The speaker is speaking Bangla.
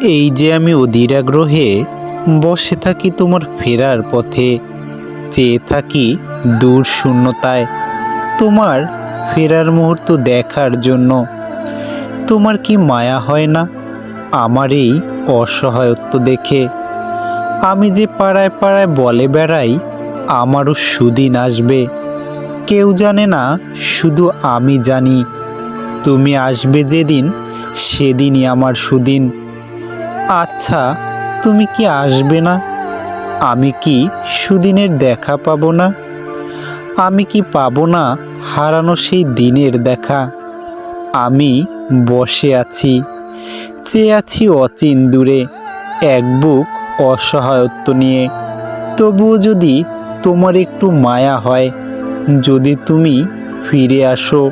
এই যে আমি অধীর আগ্রহে বসে থাকি তোমার ফেরার পথে, চেয়ে থাকি দূর শূন্যতায় তোমার ফেরার মুহূর্ত দেখার জন্য। তোমার কি মায়া হয় না আমার এই অসহায়ত্ব দেখে? আমি যে পাড়ায় পাড়ায় বলে বেড়াই, আমারও সুদিন আসবে। কেউ জানে না, শুধু আমি জানি, তুমি আসবে যেদিন, সেদিনই আমার সুদিন। আচ্ছা তুমি কি আসবে না? আমি কি সুদিনের দেখা পাবো না? আমি কি পাব না হারানো সেই দিনের দেখা? আমি বসে আছি, চেয়ে আছি অচিন দূরে, এক বুক অসহায়ত্ব নিয়ে। তবুও যদি তোমার একটু মায়া হয়, যদি তুমি ফিরে আসো